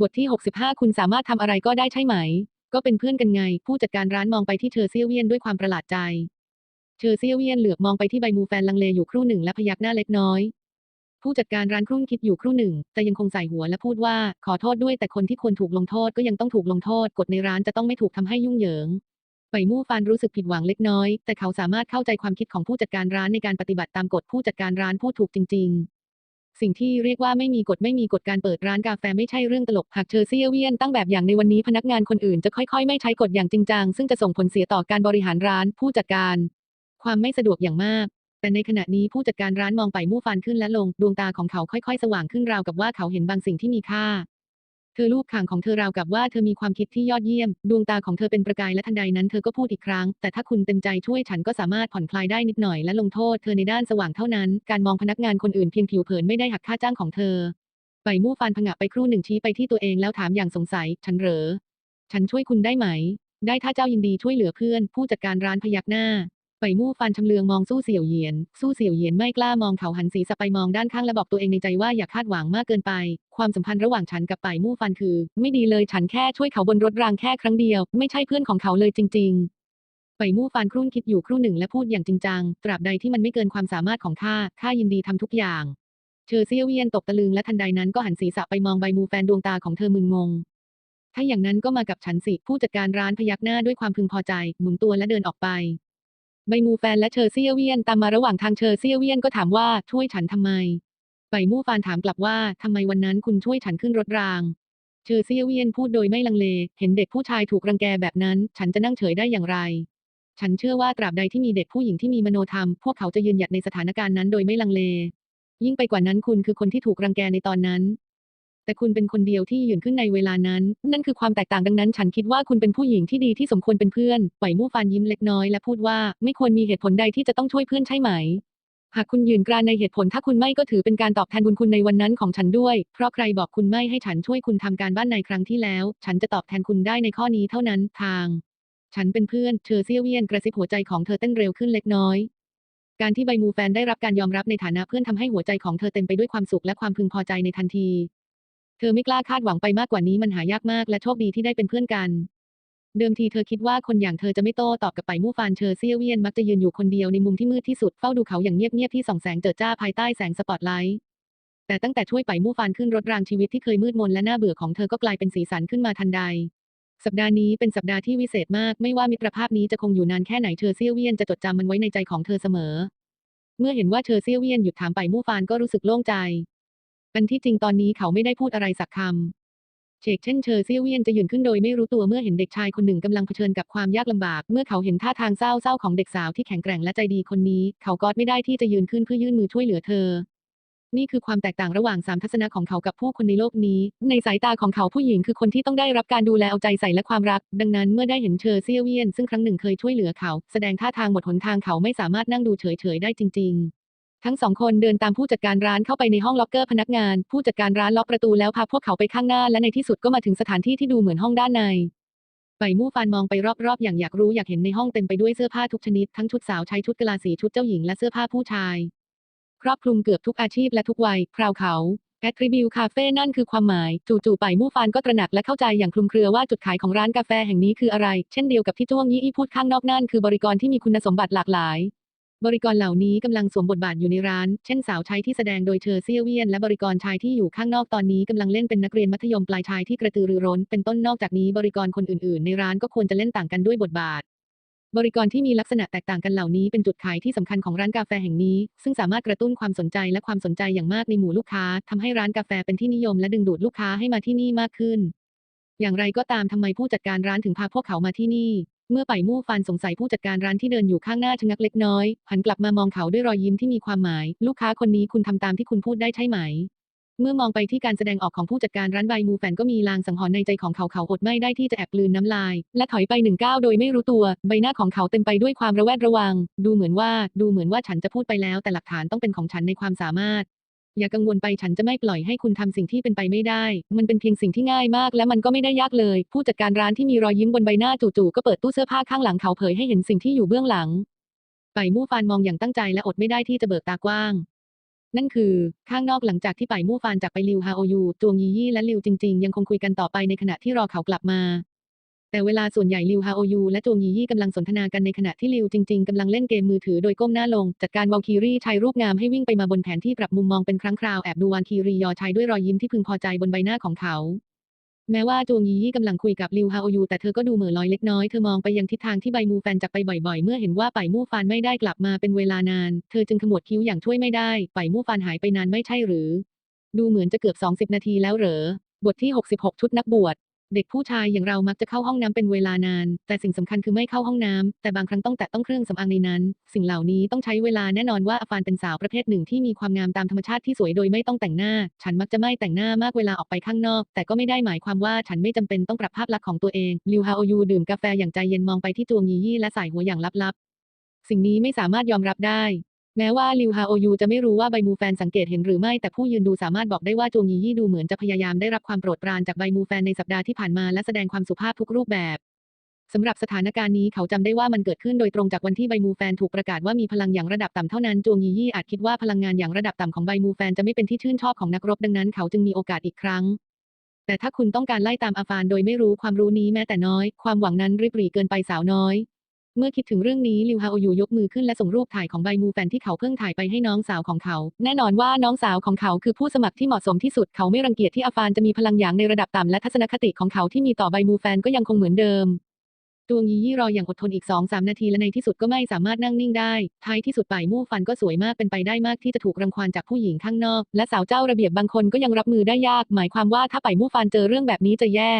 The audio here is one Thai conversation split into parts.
บทที่ 65 คุณสามารถทำอะไรก็ได้ใช่ไหม ก็เป็นเพื่อนกันไง ผู้จัดการร้านมองไปที่เชอเซียเวียนด้วยความประหลาดใจเชอเซียเวียนเหลือบมองไปที่ใบมูแฟนลังเลอยู่ครู่หนึ่งและพยักหน้าเล็กน้อย ผู้จัดการร้านครุ่นคิดอยู่ครู่หนึ่ง แต่ยังคงใส่หัวและพูดว่าขอโทษด้วยแต่คนที่ควรถูกลงโทษก็ยังต้องถูกลงโทษกฎในร้านจะต้องไม่ถูกทำให้ยุ่งเหยิงไปมู่ฟานรู้สึกผิดหวังเล็กน้อย แต่เขาสามารถเข้าใจความคิดของผู้จัดการร้านในการปฏิบัติตามกฎผู้จัดการร้านพูดถูกจริง ๆ สิ่งที่เรียกว่าไม่มีกฎไม่มีกฎการเปิดร้านกาแฟไม่ใช่เรื่องตลก หากเชอร์เซียเวียนตั้งแบบอย่างในวันนี้พนักงานคนอื่นจะค่อยๆ ไม่ใช้กฎอย่างจริงจังซึ่งจะส่งผลเสียต่อการบริหารร้านผู้จัดการ ความไม่สะดวกอย่างมาก แต่ในขณะนี้ผู้จัดการร้านมองไปมู่ฟานขึ้นและลง ดวงตาของเขาค่อยๆ สว่างขึ้นราวกับว่าเขาเห็นบางสิ่งที่มีค่า เธอลูบคางของเธอราวกับว่าเธอมีความคิดที่ยอดเยี่ยม ดวงตาของเธอเป็นประกายและทันใดนั้นเธอก็พูดอีกครั้ง แต่ถ้าคุณเต็มใจช่วยฉันก็สามารถผ่อนคลายได้นิดหน่อยและลงโทษเธอในด้านสว่างเท่านั้น การมองพนักงานคนอื่นเพียงผิวเผินไม่ได้หักค่าจ้างของเธอไปมู่ฟานผงะไปครู่หนึ่งชี้ไปที่ตัวเองแล้วถามอย่างสงสัย ฉันเหรอ ฉันช่วยคุณได้ไหม ได้ถ้าเจ้ายินดีช่วยเหลือเพื่อน ผู้จัดการร้านพยักหน้า ไปมู่ฟันชำเลืองมองสู้เสี่ยวเหยียน สู้เสี่ยวเหยียนไม่กล้ามองเขาหันศีรษะไปมองด้านข้างและบอกตัวเองในใจว่าอย่าคาดหวังมากเกินไป ความสัมพันธ์ระหว่างฉันกับไปมู่ฟันคือ ไม่ดีเลยฉันแค่ช่วยเขาบนรถรางแค่ครั้งเดียว ไม่ใช่เพื่อนของเขาเลยจริง ๆไปมู่ฟานครุ่นคิดอยู่ครู่หนึ่งและพูดอย่างจริงจัง ตราบใดที่มันไม่เกินความสามารถของข้า ข้ายินดีทำทุกอย่างเชอเซียวเวียนตกตะลึงและทันใดนั้นก็หันศีรษะไปมองใบมูแฟนดวงตาของเธอมึนงง ถ้าอย่างนั้นก็มากับฉันสิ ผู้จัดการร้านพยักหน้าด้วยความพึงพอใจ หมุนตัวและเดินออกไป ใบมูแฟนและเชอเซียเวียนตามมาระหว่างทางเชอเซียเวียนก็ถามว่าช่วยฉันทำไม ใบมูฟานถามกลับว่าทำไมวันนั้นคุณช่วยฉันขึ้นรถราง เชอเซียเวียนพูดโดยไม่ลังเล เห็นเด็กผู้ชายถูกรังแกแบบนั้น ฉันจะนั่งเฉยได้อย่างไร ฉันเชื่อว่าตราบใดที่มีเด็กผู้หญิงที่มีมโนธรรม พวกเขาจะยืนหยัดในสถานการณ์นั้นโดยไม่ลังเล ยิ่งไปกว่านั้นคุณคือคนที่ถูกรังแกในตอนนั้น แต่คุณเป็นคนเดียวที่ยืนขึ้นในเวลานั้น นั่นคือความแตกต่างดังนั้น ฉันคิดว่าคุณเป็นผู้หญิงที่ดีที่สมควรเป็นเพื่อนไหวมู่ฟานยิ้มเล็กน้อยและพูดว่าไม่ควรมีเหตุผลใดที่จะต้องช่วยเพื่อนใช่ไหม หากคุณยืนกรานในเหตุผลถ้าคุณไม่ก็ถือเป็นการตอบแทนบุญคุณในวันนั้นของฉันด้วย เพราะใครบอกคุณไม่ให้ฉันช่วยคุณทำการบ้านในครั้งที่แล้ว ฉันจะตอบแทนคุณได้ในข้อนี้เท่านั้นทาง ฉันเป็นเพื่อนเชอเซียเวียนกระซิบหัวใจของเธอเต้นเร็วขึ้นเล็กน้อยการที่ใบมูแฟนได้รับการยอมรับในฐานะเพื่อนทำให้หัวใจของเธอเต็มไปด้วยความสุขและความพึงพอใจในทันที เธอไม่กล้าคาดหวังไปมากกว่านี้มันหายากมากและโชคดีที่ได้เป็นเพื่อนกัน เดิมทีเธอคิดว่าคนอย่างเธอจะไม่โต้ตอบกับไปมู่ฟานเชอเซียเวียนมักจะยืนอยู่คนเดียวในมุมที่มืดที่สุดเฝ้าดูเขาอย่างเงียบๆที่ส่องแสงเจิดจ้าภายใต้แสงสปอตไลท์แต่ตั้งแต่ช่วยไปมู่ฟานขึ้นรถรางชีวิตที่เคยมืดมนและน่าเบื่อของเธอก็กลายเป็นสีสันขึ้นมาทันใด สัปดาห์นี้เป็นสัปดาห์ที่วิเศษมาก ไม่ว่ามิตรภาพนี้จะคงอยู่นานแค่ไหนเชอเซียเวียนจะจดจำมันไว้ในใจของเธอเสมอ เมื่อเห็นว่าเชอเซียเวียนหยุดถามไปมู่ฟานก็รู้สึกโล่งใจ อันที่จริงตอนนี้เขาไม่ได้พูดอะไรสักคำเชกเช่นเชอเซียเวียนจะยืนขึ้นโดยไม่รู้ตัวเมื่อเห็นเด็กชายคนหนึ่งกำลังเผชิญกับความยากลำบาก เมื่อเขาเห็นท่าทางเศร้าๆของเด็กสาวที่แข็งแกร่งและใจดีคนนี้ เขาก็ไม่ได้ที่จะยืนขึ้นเพื่อยื่นมือช่วยเหลือเธอนี่คือความแตกต่างระหว่างสามทัศนะของเขากับผู้คนในโลกนี้ ในสายตาของเขาผู้หญิงคือคนที่ต้องได้รับการดูแลเอาใจใส่และความรัก ดังนั้นเมื่อได้เห็นเชอเซียเวียนซึ่งครั้งหนึ่งเคยช่วยเหลือเขา แสดงท่าทางหมดหนทางเขาไม่สามารถนั่งดูเฉยๆได้จริง ๆ ทั้งสองคนเดินตามผู้จัดการร้านเข้าไปในห้องล็อกเกอร์พนักงาน ผู้จัดการร้านล็อกประตูแล้วพาพวกเขาไปข้างหน้า และในที่สุดก็มาถึงสถานที่ที่ดูเหมือนห้องด้านในไปมู่ฟานมองไปรอบๆ อย่างอยากรู้อยากเห็นในห้องเต็มไปด้วยเสื้อผ้าทุกชนิด ทั้งชุดสาวใช้ชุดกะลาสีชุดเจ้าหญิงและเสื้อผ้าผู้ชาย ครอบคลุมเกือบทุกอาชีพและทุกวัยคราวเขาแอทริบิวคาเฟ่นั่นคือความหมาย จู่ๆไปมู่ฟานก็ตระหนักและเข้าใจอย่างคลุมเครือว่าจุดขายของร้านกาแฟแห่งนี้คืออะไร เช่นเดียวกับที่จ้วงยี่อี้พูดข้างนอกนั่นคือบริกรที่มีคุณสมบัติหลากหลาย บริกรเหล่านี้กำลังสวมบทบาทอยู่ในร้าน เช่นสาวใช้ที่แสดงโดยเชอเซียเวียน และบริกรชายที่อยู่ข้างนอกตอนนี้กำลังเล่นเป็นนักเรียนมัธยมปลายชายที่กระตือรือร้น เป็นต้นนอกจากนี้บริกรคนอื่นๆ ในร้านก็ควรจะเล่นต่างกันด้วยบทบาท บริกรที่มีลักษณะแตกต่างกันเหล่านี้เป็นจุดขายที่สำคัญของร้านกาแฟแห่งนี้ ซึ่งสามารถกระตุ้นความสนใจและความสนใจอย่างมากในหมู่ลูกค้าทำให้ร้านกาแฟเป็นที่นิยมและดึงดูดลูกค้าให้มาที่นี่มากขึ้น อย่างไรก็ตามทำไมผู้จัดการร้านถึงพาพวกเขามาที่นี่ เมื่อไปมู่ฟันสงสัยผู้จัดการร้านที่เดินอยู่ข้างหน้าชะงักเล็กน้อยหันกลับมามองเขาด้วยรอยยิ้มที่มีความหมาย ลูกค้าคนนี้คุณทำตามที่คุณพูดได้ใช่ไหม เมื่อมองไปที่การแสดงออกของผู้จัดการร้านใบมูแฟนก็มีลางสังหรณ์ในใจของเขาเขาอดไม่ได้ที่จะแอบกลืนน้ำลาย และถอยไปหนึ่งก้าวโดยไม่รู้ตัว ใบหน้าของเขาเต็มไปด้วยความระแวดระวัง ดูเหมือนว่า ดูเหมือนว่าฉันจะพูดไปแล้ว แต่หลักฐานต้องเป็นของฉันในความสามารถ อย่ากังวลไปฉันจะไม่ปล่อยให้คุณทำสิ่งที่เป็นไปไม่ได้ มันเป็นเพียงสิ่งที่ง่ายมาก และมันก็ไม่ได้ยากเลย ผู้จัดการร้านที่มีรอยยิ้มบนใบหน้าจู่ๆก็เปิดตู้เสื้อผ้าข้างหลังเขาเผยให้เห็นสิ่งที่อยู่เบื้องหลัง ไปมู่ฟานมองอย่างตั้งใจและอดไม่ได้ที่จะเบิกตากว้าง นั่นคือ ข้างนอกหลังจากที่ไปมู่ฟานจากไปลิวฮาโอยูจวงยียี่และลิวจริง ๆ ยังคงคุยกันต่อไปในขณะที่รอเขากลับมา แต่เวลาส่วนใหญ่ลิวฮาโอยูและจงยียี่กำลังสนทนากันในขณะที่ลิวจริงๆกำลังเล่นเกมมือถือโดยก้มหน้าลง จัดการวอลคีรีชายรูปงามให้วิ่งไปมาบนแผนที่ปรับมุมมองเป็นครั้งคราวแอบดูวาลคีรียอชายด้วยรอยยิ้มที่พึงพอใจบนใบหน้าของเขา แม้ว่าจวงยียี่กำลังคุยกับลิวฮาโอยูแต่เธอก็ดูเหม่อลอยเล็กน้อยเธอมองไปยังทิศทางที่ใบมูแฟนจากไปบ่อยๆ เมื่อเห็นว่าไปมู่ฟานไม่ได้กลับมาเป็นเวลานาน เธอจึงขมวดคิ้วอย่างช่วยไม่ได้ไปมู่ฟานหายไปนานไม่ใช่หรือ ดูเหมือนจะเกือบ 20 นาทีแล้วเหรอบทที่ 66 ชุดนักบวช เด็กผู้ชายอย่างเรามักจะเข้าห้องน้ำเป็นเวลานาน แต่สิ่งสำคัญคือไม่เข้าห้องน้ำแต่บางครั้งต้องแตะต้องเครื่องสำอางในนั้น สิ่งเหล่านี้ต้องใช้เวลาแน่นอนว่าอาฟานเป็นสาวประเภทหนึ่งที่มีความงามตามธรรมชาติที่สวยโดยไม่ต้องแต่งหน้า ฉันมักจะไม่แต่งหน้ามากเวลาออกไปข้างนอก แต่ก็ไม่ได้หมายความว่าฉันไม่จำเป็นต้องปรับภาพลักษณ์ของตัวเองลิวฮาโอยูดื่มกาแฟอย่างใจเย็นมองไปที่จวงยียี่และสายหัวอย่างลับๆสิ่งนี้ไม่สามารถยอมรับได้ แม้ว่าลิวฮาโอยูจะไม่รู้ว่าใบมูแฟนสังเกตเห็นหรือไม่แต่ผู้ยืนดูสามารถบอกได้ว่าจงยียี่ดูเหมือนจะพยายามได้รับความโปรดปรานจากใบมูแฟนในสัปดาห์ที่ผ่านมาและแสดงความสุภาพทุกรูปแบบสำหรับสถานการณ์นี้เขาจำได้ว่ามันเกิดขึ้นโดยตรงจากวันที่ใบมูแฟนถูกประกาศว่ามีพลังอย่างระดับต่ำเท่านั้นจวงยียี่อาจคิดว่าพลังงานอย่างระดับต่ำของใบมูแฟนจะไม่เป็นที่ชื่นชอบของนักรบดังนั้นเขาจึงมีโอกาสอีกครั้ง แต่ถ้าคุณต้องการไล่ตามอาฟานโดยไม่รู้ความรู้นี้แม้แต่น้อย ความหวังนั้นริบหรี่เกินไปสาวน้อย เมื่อคิดถึงเรื่องนี้ลิวฮาโอยูยกมือขึ้นและส่งรูปถ่ายของใบมูแฟนที่เขาเพิ่งถ่ายไปให้น้องสาวของเขา แน่นอนว่าน้องสาวของเขาคือผู้สมัครที่เหมาะสมที่สุด เขาไม่รังเกียจที่อาฟานจะมีพลังอย่างในระดับต่ำและทัศนคติของเขาที่มีต่อใบมูแฟนก็ยังคงเหมือนเดิมจวงยียี่รออย่างอดทนอีก2-3นาทีและในที่สุดก็ไม่สามารถนั่งนิ่งได้ ท้ายที่สุดป่ายมู่ฟันก็สวยมากเป็นไปได้มากที่จะถูกรังควานจากผู้หญิงข้างนอก และสาวเจ้าระเบียบบางคนก็ยังรับมือได้ยาก หมายความว่าถ้าป่ายมู่ฟันเจอเรื่องแบบนี้จะแย่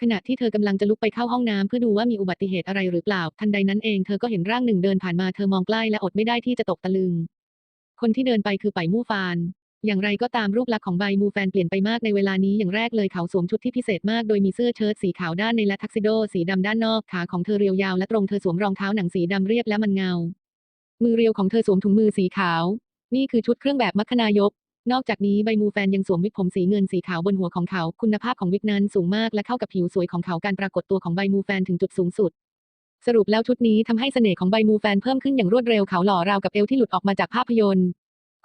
ขณะที่เธอกำลังจะลุกไปเข้าห้องน้ำเพื่อดูว่ามีอุบัติเหตุอะไรหรือเปล่า ทันใดนั้นเองเธอก็เห็นร่างหนึ่งเดินผ่านมาเธอมองใกล้และอดไม่ได้ที่จะตกตะลึง คนที่เดินไปคือป่ายมู่ฟาน อย่างไรก็ตามรูปลักษณ์ของใบมูแฟนเปลี่ยนไปมากในเวลานี้อย่างแรกเลยเขาสวมชุดที่พิเศษมากโดยมีเสื้อเชิ้ตสีขาวด้านในและทักซิโดสีดำด้านนอกขาของเธอเรียวยาวและตรงเธอสวมรองเท้าหนังสีดำเรียบและมันเงา มือเรียวของเธอสวมถุงมือสีขาว นี่คือชุดเครื่องแบบมัคคนายก นอกจากนี้ใบมูแฟนยังสวมวิกผมสีเงินสีขาวบนหัวของเขา คุณภาพของวิกนั้นสูงมากและเข้ากับผิวสวยของเขาการปรากฏตัวของใบมูแฟนถึงจุดสูงสุด สรุปแล้วชุดนี้ทำให้เสน่ห์ของใบมูแฟนเพิ่มขึ้นอย่างรวดเร็วเขาหล่อราวกับเอวที่หลุดออกมาจากภาพยนตร์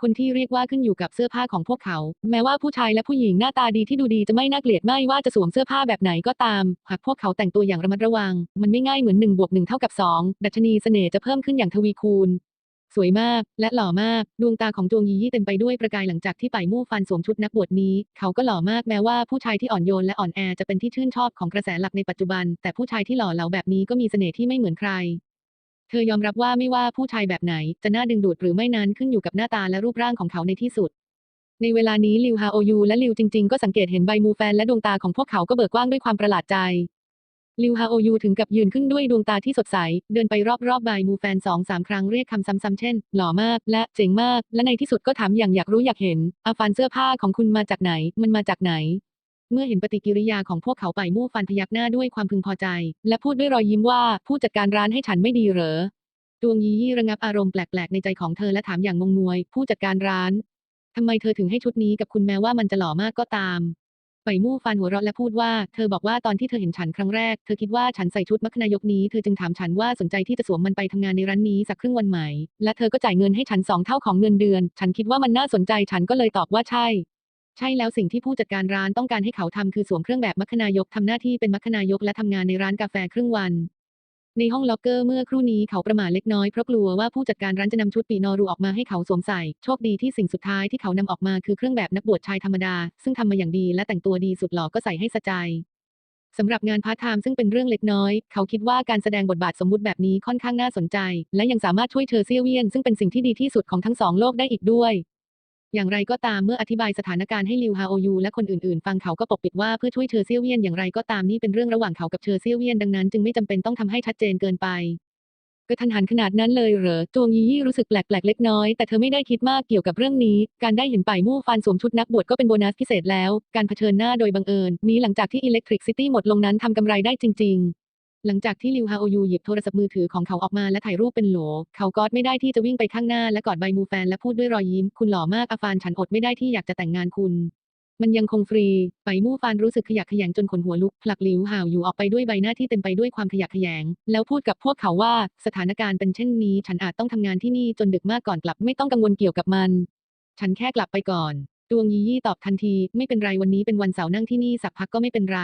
คนที่เรียกว่าขึ้นอยู่กับเสื้อผ้าของพวกเขา แม้ว่าผู้ชายและผู้หญิงหน้าตาดีที่ดูดีจะไม่น่าเกลียดไม่ว่าจะสวมเสื้อผ้าแบบไหนก็ตาม หากพวกเขาแต่งตัวอย่างระมัดระวัง มันไม่ง่ายเหมือน1บวก1เท่ากับ2ดัชนีเสน่ห์จะเพิ่มขึ้นอย่างทวีคูณ สวยมาก และหล่อมาก ดวงตาของจวงยียี่เต็มไปด้วยประกายหลังจากที่ป่ายมู่ฟันสวมชุดนักบวชนี้ เขาก็หล่อมากแม้ว่าผู้ชายที่อ่อนโยนและอ่อนแอจะเป็นที่ชื่นชอบของกระแสหลักในปัจจุบัน แต่ผู้ชายที่หล่อเหลาแบบนี้ก็มีเสน่ห์ที่ไม่เหมือนใคร เธอยอมรับว่าไม่ว่าผู้ชายแบบไหน จะน่าดึงดูดหรือไม่นั้นขึ้นอยู่กับหน้าตาและรูปร่างของเขาในที่สุด ในเวลานี้ลิวฮาโอยูและลิวจริง ๆ ก็สังเกตเห็นใบมูแฟนและดวงตาของพวกเขาก็เบิกกว้างด้วยความประหลาดใจ ลิวฮาโอยูถึงกับยืนขึ้นด้วยดวงตาที่สดใส เดินไปรอบๆใบมูแฟนสองสามครั้งเรียกคำซ้ำๆเช่น หล่อมาก และเจ๋งมาก และในที่สุดก็ถามอย่างอยากรู้อยากเห็น อาฟันเสื้อผ้าของคุณมาจากไหน มันมาจากไหน เมื่อเห็นปฏิกิริยาของพวกเขาไปมู่ฟันพยักหน้าด้วยความพึงพอใจ และพูดด้วยรอยยิ้มว่าผู้จัดการร้านให้ฉันไม่ดีเหรอดวงยียี่ระงับอารมณ์แปลกๆในใจของเธอและถามอย่างงงงวย ผู้จัดการร้านทำไมเธอถึงให้ชุดนี้กับคุณแม้ว่ามันจะหล่อมากก็ตาม ไปมู่ฟันหัวเราะและพูดว่า เธอบอกว่าตอนที่เธอเห็นฉันครั้งแรก เธอคิดว่าฉันใส่ชุดมัคนายกนี้ เธอจึงถามฉันว่าสนใจที่จะสวมมันไปทำงานในร้านนี้สักครึ่งวันไหม และเธอก็จ่ายเงินให้ฉันสองเท่าของเงินเดือน ฉันคิดว่ามันน่าสนใจ ฉันก็เลยตอบว่าใช่ ใช่แล้วสิ่งที่ผู้จัดการร้านต้องการให้เขาทำคือสวมเครื่องแบบมัคคนายกทำหน้าที่เป็นมัคคนายกและทำงานในร้านกาแฟครึ่งวัน ในห้องล็อกเกอร์เมื่อครู่นี้เขาประหม่าเล็กน้อยเพราะกลัวว่าผู้จัดการร้านจะนำชุดปีนอรูออกมาให้เขาสวมใส่ โชคดีที่สิ่งสุดท้ายที่เขานำออกมาคือเครื่องแบบนักบวชชายธรรมดา ซึ่งทำมาอย่างดีและแต่งตัวดีสุดหล่อก็ใส่ให้สะใจสำหรับงานพาร์ทไทม์ซึ่งเป็นเรื่องเล็กน้อย เขาคิดว่าการแสดงบทบาทสมมุติแบบนี้ค่อนข้างน่าสนใจ และยังสามารถช่วยเธอเซียวเวียนซึ่งเป็นสิ่งที่ดีที่สุดของทั้งสองโลกได้อีกด้วย อย่างไรก็ตามเมื่ออธิบายสถานการณ์ให้ลิวฮาโอยูและคนอื่นๆ ฟังเขาก็ปกปิดว่าเพื่อช่วยเธอเซียวเวียนอย่างไรก็ตามนี่เป็นเรื่องระหว่างเขากับเธอเซียวเวียนดังนั้นจึงไม่จำเป็นต้องทำให้ชัดเจนเกินไปกระทันหันขนาดนั้นเลยเหรอ จวงยี่ยี่รู้สึกแปลกๆเล็กน้อย แต่เธอไม่ได้คิดมากเกี่ยวกับเรื่องนี้ การได้เห็นป่ายมู่ฟันสวมชุดนักบวชก็เป็นโบนัสพิเศษแล้ว การเผชิญหน้าโดยบังเอิญ นี้หลังจากที่ Electric City หมดลงนั้นทำกำไรได้จริงๆ หลังจากที่ลิวฮาโอยูหยิบโทรศัพท์มือถือของเขาออกมาและถ่ายรูปเป็นโหล เขากอดไม่ได้ที่จะวิ่งไปข้างหน้าและกอดใบมูแฟนและพูดด้วยรอยยิ้ม คุณหล่อมากอาฟานฉันอดไม่ได้ที่อยากจะแต่งงานคุณ มันยังคงฟรี ไปมู่ฟานรู้สึกขยักขยงจนขนหัวลุก ผลักหลิวห่าวอยู่ออกไปด้วยใบหน้าที่เต็มไปด้วยความขยักขยง แล้วพูดกับพวกเขาว่า สถานการณ์เป็นเช่นนี้ ฉันอาจต้องทำงานที่นี่จนดึกมากก่อนกลับ ไม่ต้องกังวลเกี่ยวกับมัน ฉันแค่กลับไปก่อน ดวงยียี่ตอบทันที ไม่เป็นไรวันนี้เป็นวันเสาร์นั่งที่นี่สักพักก็ไม่เป็นไร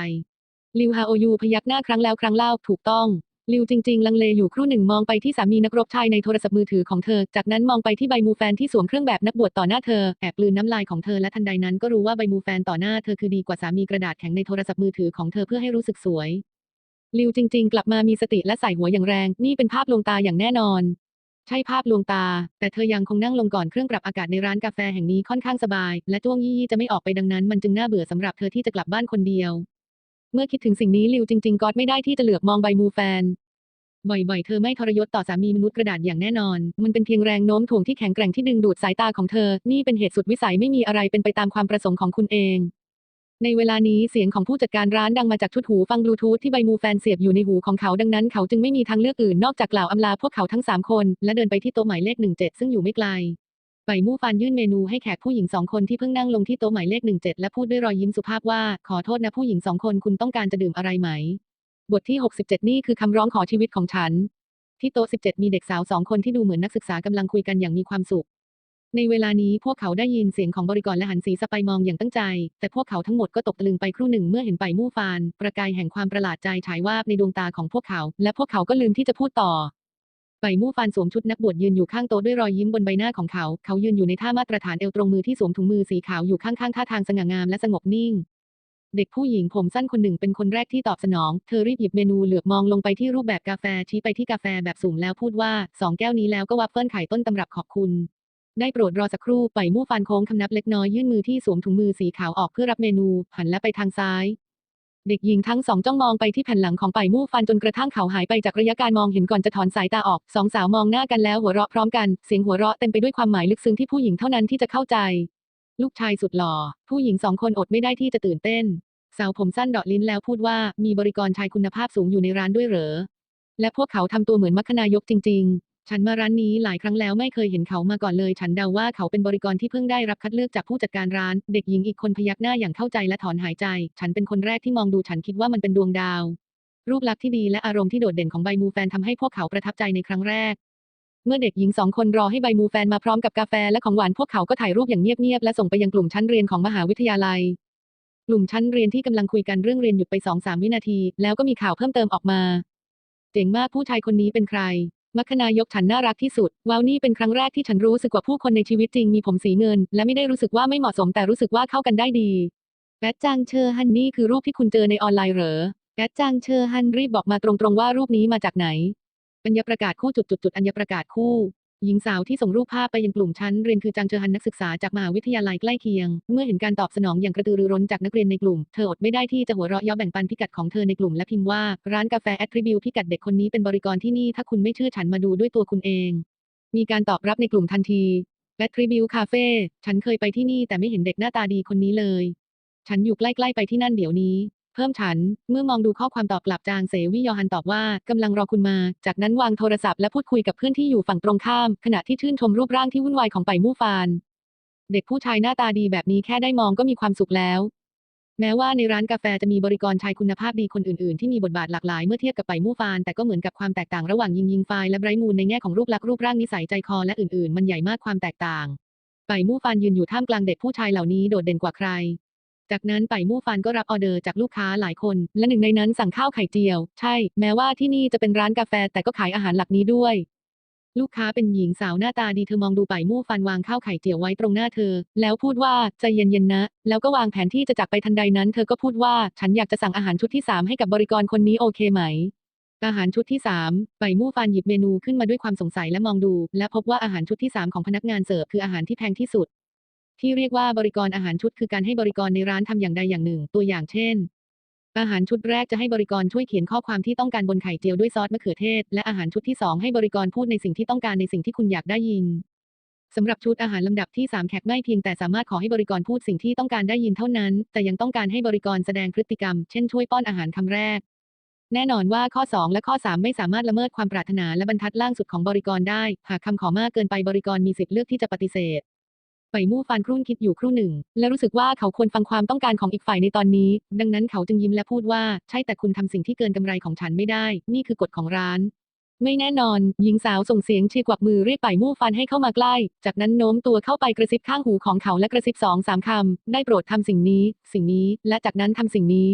ลิวฮาโอยูพยักหน้าครั้งแล้วครั้งเล่าถูกต้องลิวจริงๆ ลังเลอยู่ครู่หนึ่งมองไปที่สามีนักรบชายในโทรศัพท์มือถือของเธอ จากนั้นมองไปที่ใบมูแฟนที่สวมเครื่องแบบนักบวชต่อหน้าเธอ แอบกลืนน้ำลายของเธอและทันใดนั้นก็รู้ว่าใบมูแฟนต่อหน้าเธอคือดีกว่าสามีกระดาษแข็งในโทรศัพท์มือถือของเธอเพื่อให้รู้สึกสวย ลิวจริง ๆ กลับมามีสติและใส่หัวอย่างแรง นี่เป็นภาพลวงตาอย่างแน่นอน ใช่ภาพลวงตา แต่เธอยังคงนั่งลงก่อนเครื่องปรับอากาศในร้านกาแฟแห่งนี้ค่อนข้างสบาย และจ้วงยี่ยี่จะไม่ออกไปดังนั้น มันจึงน่าเบื่อสำหรับเธอที่จะกลับบ้านคนเดียว เมื่อคิดถึงสิ่งนี้ลิวจริง ๆก็ไม่ได้ที่จะเหลือบมองใบมูแฟน บ่อยๆ เธอไม่ทรยศต่อสามีมนุษย์กระดาษอย่างแน่นอน มันเป็นเพียงแรงโน้มถ่วงที่แข็งแกร่งที่ดึงดูดสายตาของเธอ นี่เป็นเหตุสุดวิสัยไม่มีอะไรเป็นไปตามความประสงค์ของคุณเอง ในเวลานี้เสียงของผู้จัดการร้านดังมาจากชุดหูฟังบลูทูธที่ใบมูแฟนเสียบอยู่ในหูของเขาดังนั้นเขาจึงไม่มีทางเลือกอื่นนอกจากกล่าวอำลาพวกเขาทั้งสามคนและเดินไปที่โต๊ะหมายเลข17ซึ่งอยู่ไม่ไกล ใบมู่ฟานยื่นเมนูให้แขกผู้หญิงสองคนที่เพิ่งนั่งลงที่โต๊ะหมายเลข17และพูดด้วยรอยยิ้มสุภาพว่า ขอโทษนะผู้หญิงสองคนคุณต้องการจะดื่มอะไรไหม บทที่ 67 นี่คือคำร้องขอชีวิตของฉัน ที่โต๊ะ 17 มีเด็กสาวสองคนที่ดูเหมือนนักศึกษากำลังคุยกันอย่างมีความสุข ในเวลานี้พวกเขาได้ยินเสียงของบริกรและหันศีรษะไปมองอย่างตั้งใจ แต่พวกเขาทั้งหมดก็ตกตะลึงไปครู่หนึ่งเมื่อเห็นไปมู่ฟาน ประกายแห่งความประหลาดใจฉายวาบในดวงตาของพวกเขา และพวกเขาก็ลืมที่จะพูดต่อ ไปมู่ฟานสวมชุดนักบวชยืนอยู่ข้างโต๊ะด้วยรอยยิ้มบนใบหน้าของเขา เขายืนอยู่ในท่ามาตรฐานเอวตรงมือที่สวมถุงมือสีขาวอยู่ข้างๆท่าทางสง่างามและสงบนิ่ง เด็กผู้หญิงผมสั้นคนหนึ่งเป็นคนแรกที่ตอบสนอง เธอรีบหยิบเมนูเหลือบมองลงไปที่รูปแบบกาแฟชี้ไปที่กาแฟแบบสุ่มแล้วพูดว่าสองแก้วนี้แล้วก็วัฟเฟิลไข่ต้นตำรับขอบคุณ ได้โปรดรอสักครู่ไปมู่ฟันโค้งคำนับเล็กน้อยยื่นมือที่สวมถุงมือสีขาวออกเพื่อรับเมนู หันและไปทางซ้าย เด็กหญิงทั้งสองจ้องมองไปที่แผ่นหลังของไปมู่ฟันจนกระทั่งเขาหายไปจากระยะการมองเห็นก่อนจะถอนสายตาออกสองสาวมองหน้ากันแล้วหัวเราะพร้อมกันเสียงหัวเราะเต็มไปด้วยความหมายลึกซึ้งที่ผู้หญิงเท่านั้นที่จะเข้าใจ ลูกชายสุดหล่อ ผู้หญิงสองคนอดไม่ได้ที่จะตื่นเต้น สาวผมสั้นเดาะลิ้นแล้วพูดว่ามีบริกรชายคุณภาพสูงอยู่ในร้านด้วยเหรอและพวกเขาทำตัวเหมือนมัคคณายกจริง ๆ ฉันมาร้านนี้หลายครั้งแล้วไม่เคยเห็นเขามาก่อนเลย ฉันเดาว่าเขาเป็นบริกรที่เพิ่งได้รับคัดเลือกจากผู้จัดการร้าน เด็กหญิงอีกคนพยักหน้าอย่างเข้าใจและถอนหายใจ ฉันเป็นคนแรกที่มองดูฉันคิดว่ามันเป็นดวงดาว รูปลักษณ์ที่ดีและอารมณ์ที่โดดเด่นของใบมูแฟนทำให้พวกเขาประทับใจในครั้งแรก เมื่อเด็กหญิงสองคนรอให้ใบมูแฟนมาพร้อมกับกาแฟและของหวานพวกเขาก็ถ่ายรูปอย่างเงียบๆและส่งไปยังกลุ่มชั้นเรียนของมหาวิทยาลัย กลุ่มชั้นเรียนที่กำลังคุยกันเรื่องเรียนหยุดไปสองสามวินาที แล้วก็มีข่าวเพิ่มเติมออกมา เจ๋งมากผู้ชายคนนี้เป็นใคร มัคคณายกฉันน่ารักที่สุด ว้าวนี่เป็นครั้งแรกที่ฉันรู้สึกว่าผู้คนในชีวิตจริงมีผมสีเงิน และไม่ได้รู้สึกว่าไม่เหมาะสมแต่รู้สึกว่าเข้ากันได้ดีแบทจางเชอฮันนี่คือรูปที่คุณเจอในออนไลน์เหรอแบทจางเชอฮันรีบบอกมาตรงๆว่ารูปนี้มาจากไหนอัญญประกาศคู่จุดจุดจุดอัญญประกาศคู่ หญิงสาวที่ส่งรูปภาพไปยังกลุ่มชั้นเรียนคือจางเจอฮันนักศึกษาจากมหาวิทยาลัยใกล้เคียง เมื่อเห็นการตอบสนองอย่างกระตือรือร้นจากนักเรียนในกลุ่ม เธออดไม่ได้ที่จะหัวเราะเย้าแบ่งปันพิกัดของเธอในกลุ่มและพิมพ์ว่า ร้านกาแฟแอทริบิวพิกัดเด็กคนนี้เป็นบริกรที่นี่ถ้าคุณไม่เชื่อฉันมาดูด้วยตัวคุณเอง มีการตอบรับในกลุ่มทันทีแอทริบิวคาเฟ่ฉันเคยไปที่นี่แต่ไม่เห็นเด็กหน้าตาดีคนนี้เลย ฉันอยู่ใกล้ๆไปที่นั่นเดี๋ยวนี้ เพิ่มฉัน เมื่อมองดูข้อความตอบกลับจางเสวิยอฮันตอบว่ากำลังรอคุณมา จากนั้นวางโทรศัพท์และพูดคุยกับเพื่อนที่อยู่ฝั่งตรงข้าม ขณะที่ชื่นชมรูปร่างที่วุ่นวายของไปมู่ฟาน เด็กผู้ชายหน้าตาดีแบบนี้แค่ได้มองก็มีความสุขแล้วแม้ว่าในร้านกาแฟจะมีบริกรชายคุณภาพดีคนอื่นๆ ที่มีบทบาทหลากหลายเมื่อเทียบกับไปมู่ฟาน แต่ก็เหมือนกับความแตกต่างระหว่างยิงยิงไฟและไบรมูนในแง่ของรูปลักษณ์รูปร่างนิสัยใจคอและอื่นๆ มันใหญ่มากความแตกต่าง ไปมู่ฟานยืนอยู่ท่ามกลางเด็กผู้ชายเหล่านี้โดดเด่นกว่าใคร จากนั้นไปมู่ฟานก็รับออเดอร์จากลูกค้าหลายคน และหนึ่งในนั้นสั่งข้าวไข่เจียว ใช่ แม้ว่าที่นี่จะเป็นร้านกาแฟแต่ก็ขายอาหารหลักนี้ด้วย ลูกค้าเป็นหญิงสาวหน้าตาดีเธอมองดูไปมู่ฟันวางข้าวไข่เจียวไว้ตรงหน้าเธอ แล้วพูดว่าใจเย็นๆนะ แล้วก็วางแผนที่จะจากไปทันใดนั้น เธอก็พูดว่าฉันอยากจะสั่งอาหารชุดที่สามให้กับบริกรคนนี้โอเคไหมอาหารชุดที่สามไปมู่ฟานหยิบเมนูขึ้นมาด้วยความสงสัยและมองดู และพบว่าอาหารชุดที่สามของพนักงานเสิร์ฟคืออาหารที่แพงที่สุด ที่เรียกว่าบริกรอาหารชุดคือการให้บริกรในร้านทำอย่างใดอย่างหนึ่ง ตัวอย่างเช่น อาหารชุดแรกจะให้บริกรช่วยเขียนข้อความที่ต้องการบนไข่เจียวด้วยซอสมะเขือเทศ และอาหารชุดที่สองให้บริกรพูดในสิ่งที่ต้องการในสิ่งที่คุณอยากได้ยินสำหรับชุดอาหารลำดับที่สามแขกไม่เพียงแต่สามารถขอให้บริกรพูดสิ่งที่ต้องการได้ยินเท่านั้น แต่ยังต้องการให้บริกรแสดงพฤติกรรม เช่นช่วยป้อนอาหารคำแรก แน่นอนว่าข้อ 2 และข้อ 3 ไม่สามารถละเมิดความปรารถนาและบรรทัดล่างสุดของบริกรได้ หากคำขอมากเกินไปบริกรมีสิทธิ์เลือกที่จะปฏิเสธ ไปมู่ฟานครุ่นคิดอยู่ครู่หนึ่ง และรู้สึกว่าเขาควรฟังความต้องการของอีกฝ่ายในตอนนี้ ดังนั้นเขาจึงยิ้มและพูดว่า ใช่แต่คุณทำสิ่งที่เกินกำไรของฉันไม่ได้ นี่คือกฎของร้าน ไม่แน่นอน หญิงสาวส่งเสียงชีกวักมือเรียกป่ายมู่ฟันให้เข้ามาใกล้ จากนั้นโน้มตัวเข้าไปกระซิบข้างหูของเขาและกระซิบสองสามคำได้โปรดทำสิ่งนี้ สิ่งนี้ และจากนั้นทำสิ่งนี้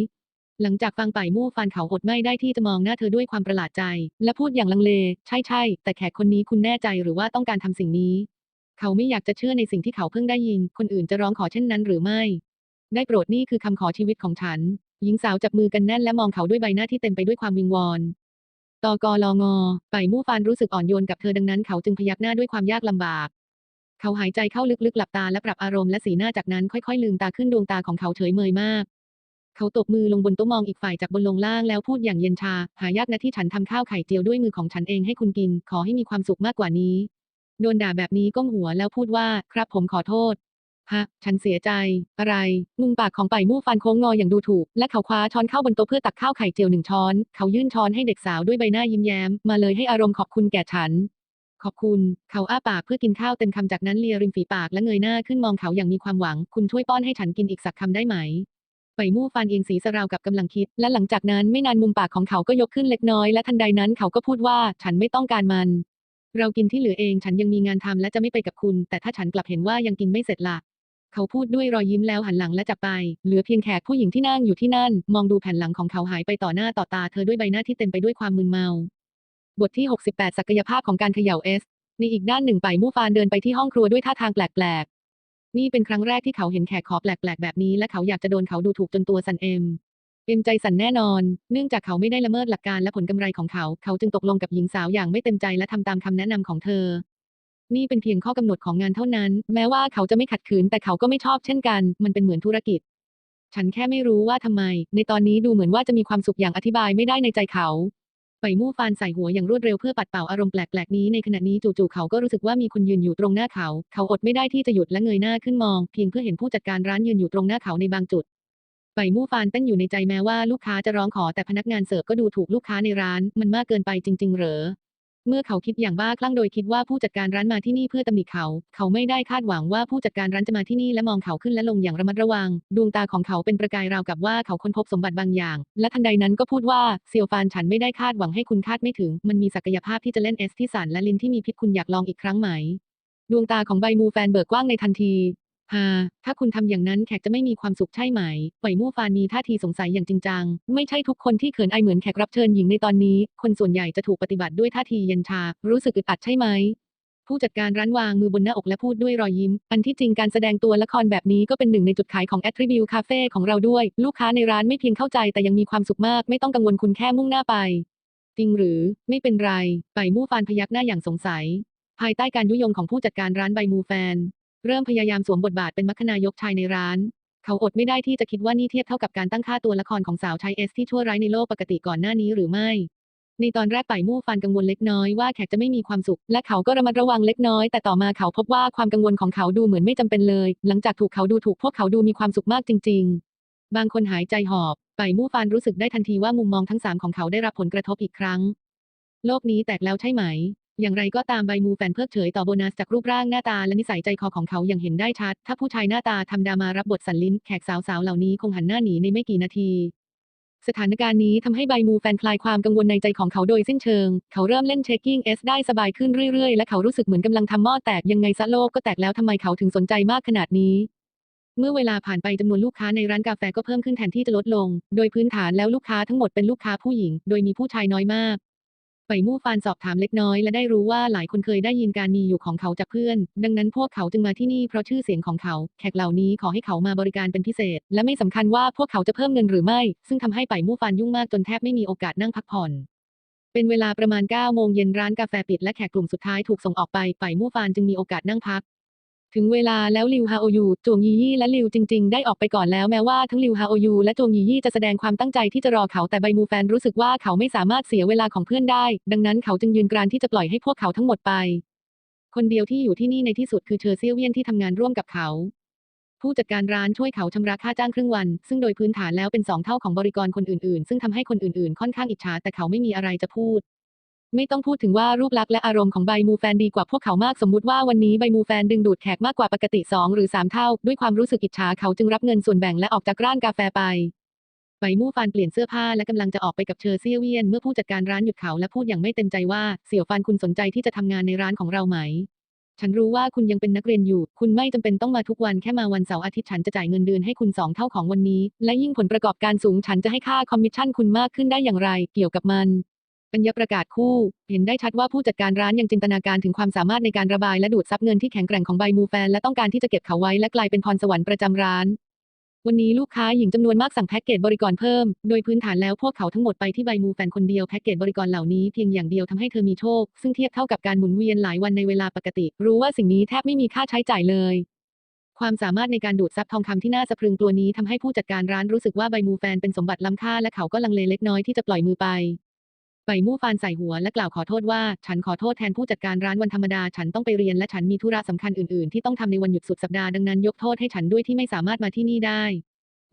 หลังจากฟังป่ายมู่ฟันเขาอดไม่ได้ที่จะมองหน้าเธอด้วยความประหลาดใจ และพูดอย่างลังเล ใช่ใช่แต่แขกคนนี้คุณแน่ใจหรือว่าต้องการทำสิ่งนี้ เขาไม่อยากจะเชื่อในสิ่งที่เขาเพิ่งได้ยิน คนอื่นจะร้องขอเช่นนั้นหรือไม่ ได้โปรดนี่คือคำขอชีวิตของฉัน หญิงสาวจับมือกันแน่นและมองเขาด้วยใบหน้าที่เต็มไปด้วยความวิงวอนตกลองอไปมู่ฟานรู้สึกอ่อนโยนกับเธอดังนั้นเขาจึงพยักหน้าด้วยความยากลำบาก เขาหายใจเข้าลึกๆหลับตาและปรับอารมณ์และสีหน้าจากนั้นค่อยๆลืมตาขึ้นดวงตาของเขาเฉยเมยมาก เขาตบมือลงบนโต๊ะมองอีกฝ่ายจากบนลงล่างแล้วพูดอย่างเย็นชา หายากนะที่ฉันทำข้าวไข่เจียวด้วยมือของฉันเองให้คุณกิน ขอให้มีความสุขมากกว่านี้ โดนด่าแบบนี้ก้มหัวแล้วพูดว่า ครับผมขอโทษฮะฉันเสียใจ อะไร มุมปากของป่ายมู่ฟันโค้งงออย่างดูถูก และเขาคว้าช้อนข้าวบนโต๊ะเพื่อตักข้าวไข่เจียวหนึ่งช้อน เขายื่นช้อนให้เด็กสาวด้วยใบหน้ายิ้มแย้ม มาเลยให้อารมณ์ขอบคุณแก่ฉัน ขอบคุณ เขาอ้าปากเพื่อกินข้าวเต็มคำจากนั้นเลียริมฝีปากและเงยหน้าขึ้นมองเขาอย่างมีความหวัง คุณช่วยป้อนให้ฉันกินอีกสักคำได้ไหม ไปมู่ฟันเอียงสีสราวกับกำลังคิด และหลังจากนั้นไม่นานมุมปากของเขาก็ยกขึ้นเล็กน้อยและทันใดนั้นเขาก็พูดว่า ฉันไม่ต้องการมัน เรากินที่เหลือเองฉันยังมีงานทำและจะไม่ไปกับคุณ แต่ถ้าฉันกลับเห็นว่ายังกินไม่เสร็จล่ะเขาพูดด้วยรอยยิ้มแล้วหันหลังและจับไป เหลือเพียงแขกผู้หญิงที่นั่งอยู่ที่นั่น มองดูแผ่นหลังของเขาหายไปต่อหน้าต่อตาเธอด้วยใบหน้าที่เต็มไปด้วยความมึนเมา บทที่ 68 ศักยภาพของการเขย่าเอสในอีกด้านหนึ่งไปมู่ฟานเดินไปที่ห้องครัวด้วยท่าทางแปลกๆ นี่เป็นครั้งแรกที่เขาเห็นแขกขอแปลกๆแบบนี้และเขาอยากจะโดนเขาดูถูกจนตัวสั่นเอ็ม อ็มใจสั่นแน่นอน เนื่องจากเขาไม่ได้ละเมิดหลักการและผลกำไรของเขา เขาจึงตกลงกับหญิงสาวอย่างไม่เต็มใจและทำตามคำแนะนำของเธอ นี่เป็นเพียงข้อกำหนดของงานเท่านั้น แม้ว่าเขาจะไม่ขัดขืนแต่เขาก็ไม่ชอบเช่นกัน มันเป็นเหมือนธุรกิจ ฉันแค่ไม่รู้ว่าทำไม ในตอนนี้ดูเหมือนว่าจะมีความสุขอย่างอธิบายไม่ได้ในใจเขาไปมู่ฟานใส่หัวอย่างรวดเร็วเพื่อปัดเป่าอารมณ์แปลกๆนี้ในขณะนี้จู่ๆเขาก็รู้สึกว่ามีคนยืนอยู่ตรงหน้าเขา เขาอดไม่ได้ที่จะหยุดและเงยหน้าขึ้นมอง เพียงเพื่อเห็นผู้จัดการร้านยืนอยู่ตรงหน้าเขาในบางจุด ไปมู่ฟานเต้นอยู่ในใจแม้ว่าลูกค้าจะร้องขอแต่พนักงานเสิร์ฟก็ดูถูกลูกค้าในร้าน มันมากเกินไปจริง ๆ เหรอ เมื่อเขาคิดอย่างบ้าคลั่งโดยคิดว่าผู้จัดการร้านมาที่นี่เพื่อตำหนิเขา เขาไม่ได้คาดหวังว่าผู้จัดการร้านจะมาที่นี่และมองเขาขึ้นและลงอย่างระมัดระวัง ดวงตาของเขาเป็นประกายราวกับว่าเขาค้นพบสมบัติบางอย่าง และทันใดนั้นก็พูดว่าเซียวฟานฉันไม่ได้คาดหวังให้คุณคาดไม่ถึง มันมีศักยภาพที่จะเล่นเอสที่สันและลินที่มีพิษคุณอยากลองอีกครั้งไหมดวงตาของใบมูแฟนเบิกกว้างในทันที ฮาถ้าคุณทำอย่างนั้นแขกจะไม่มีความสุขใช่ไหมปล่อยมู่ฟานมีท่าทีสงสัยอย่างจริงจัง ไม่ใช่ทุกคนที่เขินอายเหมือนแขกรับเชิญหญิงในตอนนี้ คนส่วนใหญ่จะถูกปฏิบัติด้วยท่าทีเย็นชา รู้สึกอึดอัดใช่ไหมผู้จัดการร้านวางมือบนหน้าอกและพูดด้วยรอยยิ้ม อันที่จริงการแสดงตัวละครแบบนี้ก็เป็นหนึ่งในจุดขายของ Attribute Cafe ของเราด้วย ลูกค้าในร้านไม่เพียงเข้าใจแต่ยังมีความสุขมาก ไม่ต้องกังวลคุณแค่มุ่งหน้าไป จริงหรือไม่เป็นไร ไปมู่ฟานพยักหน้าอย่างสงสัย ภายใต้การยุยงของผู้จัดการร้านใบมูแฟน เริ่มพยายามสวมบทบาทเป็นมัคคณายกชายในร้าน เขาอดไม่ได้ที่จะคิดว่านี่เทียบเท่ากับการตั้งค่าตัวละครของสาวใช้เอสที่ชั่วร้ายในโลกปกติก่อนหน้านี้หรือไม่ในตอนแรกป่ายมู่ฟันกังวลเล็กน้อยว่าแขกจะไม่มีความสุข และเขาก็ระมัดระวังเล็กน้อย แต่ต่อมาเขาพบว่าความกังวลของเขาดูเหมือนไม่จำเป็นเลย หลังจากถูกเขาดูถูกพวกเขาดูมีความสุขมากจริง ๆ บางคนหายใจหอบป่ายมู่ฟานรู้สึกได้ทันทีว่ามุมมองทั้งสามของเขาได้รับผลกระทบอีกครั้ง โลกนี้แตกแล้วใช่ไหม อย่างไรก็ตามใบมูแฟนเพิกเฉยต่อโบนัสจากรูปร่างหน้าตาและนิสัยใจคอของเขาอย่างเห็นได้ชัด ถ้าผู้ชายหน้าตาทำดามารับบทสันลิ้นแขกสาวๆเหล่านี้คงหันหน้าหนีในไม่กี่นาที สถานการณ์นี้ทำให้ใบมูแฟนคลายความกังวลในใจของเขาโดยสิ้นเชิง เขาเริ่มเล่นเชคกิ้งเอสได้สบายขึ้นเรื่อยๆ และเขารู้สึกเหมือนกำลังทำหม้อแตกยังไงซะโลกก็แตกแล้วทำไมเขาถึงสนใจมากขนาดนี้เมื่อเวลาผ่านไปจำนวนลูกค้าในร้านกาแฟก็เพิ่มขึ้นแทนที่จะลดลง โดยพื้นฐานแล้วลูกค้าทั้งหมดเป็นลูกค้าผู้หญิง โดยมีผู้ชายน้อยมาก ไปมู่ฟานสอบถามเล็กน้อยและได้รู้ว่าหลายคนเคยได้ยินการมีอยู่ของเขาจากเพื่อน ดังนั้นพวกเขาจึงมาที่นี่เพราะชื่อเสียงของเขา แขกเหล่านี้ขอให้เขามาบริการเป็นพิเศษ และไม่สำคัญว่าพวกเขาจะเพิ่มเงินหรือไม่ ซึ่งทำให้ไปมู่ฟานยุ่งมากจนแทบไม่มีโอกาสนั่งพักผ่อนเป็นเวลาประมาณ9โมงเย็นร้านกาแฟปิดและแขกกลุ่มสุดท้ายถูกส่งออกไป ไปมู่ฟานจึงมีโอกาสนั่งพัก ถึงเวลาแล้วลิวฮาโอยูจวงยียี่และลิวจริง ๆ ได้ออกไปก่อนแล้วแม้ว่าทั้งลิวฮาโอยูและจวงยียี่จะแสดงความตั้งใจที่จะรอเขาแต่ใบมูแฟนรู้สึกว่าเขาไม่สามารถเสียเวลาของเพื่อนได้ ดังนั้นเขาจึงยืนกรานที่จะปล่อยให้พวกเขาทั้งหมดไป คนเดียวที่อยู่ที่นี่ในที่สุดคือเชอเซียวเวียนที่ทำงานร่วมกับเขา ผู้จัดการร้านช่วยเขาชำระค่าจ้างครึ่งวัน ซึ่งโดยพื้นฐานแล้วเป็นสองเท่าของบริกรคนอื่นๆ ซึ่งทำให้คนอื่นๆ ค่อนข้างอิจฉาแต่เขาไม่มีอะไรจะพูด ไม่ต้องพูดถึงว่ารูปลักษณ์และอารมณ์ของใบมูแฟนดีกว่าพวกเขามากสมมุติว่าวันนี้ใบมูแฟนดึงดูดแขกมากกว่าปกติ 2 หรือ 3 เท่า ด้วยความรู้สึกอิจฉาเขาจึงรับเงินส่วนแบ่งและออกจากร้านกาแฟไปใบมูฟานเปลี่ยนเสื้อผ้าและกำลังจะออกไปกับเชอเซียเวียนเมื่อผู้จัดการร้านหยุดเขาและพูดอย่างไม่เต็มใจว่าเสี่ยวฟานคุณสนใจที่จะทำงานในร้านของเราไหม ฉันรู้ว่าคุณยังเป็นนักเรียนอยู่ คุณไม่จำเป็นต้องมาทุกวันแค่มาวันเสาร์อาทิตย์ฉันจะจ่ายเงินเดือนให้คุณสองเท่าของวันนี้ และยิ่งผลประกอบการสูงฉันจะให้ค่าคอมมิชชั่นคุณมากขึ้นได้อย่างไร เกี่ยวกับมัน ปัญญาประกาศคู่ เห็นได้ชัดว่าผู้จัดการร้านยังจินตนาการถึงความสามารถในการระบายและดูดซับเงินที่แข็งแกร่งของใบมูแฟน และต้องการที่จะเก็บเขาไว้และกลายเป็นพรสวรรค์ประจำร้าน วันนี้ลูกค้าหญิงจำนวนมากสั่งแพ็กเกจบริกรเพิ่ม โดยพื้นฐานแล้วพวกเขาทั้งหมดไปที่ใบมูแฟนคนเดียวแพ็กเกจบริกรเหล่านี้เพียงอย่างเดียวทำให้เธอมีโชค ซึ่งเทียบเท่ากับการหมุนเวียนหลายวันในเวลาปกติ รู้ว่าสิ่งนี้แทบไม่มีค่าใช้จ่ายเลยความสามารถในการดูดซับทองคำที่น่าสะพรึงตัวนี้ทำให้ผู้จัดการร้านรู้สึกว่าใบมูแฟนเป็นสมบัติล้ำค่าและเขาก็ลังเลเล็กน้อยที่จะปล่อยมือไป ใบมู่ฟานใส่หัวและกล่าวขอโทษว่า ฉันขอโทษแทนผู้จัดการร้านวันธรรมดา ฉันต้องไปเรียนและฉันมีธุระสำคัญอื่นๆ ที่ต้องทำในวันหยุดสุดสัปดาห์ดังนั้นยกโทษให้ฉันด้วยที่ไม่สามารถมาที่นี่ได้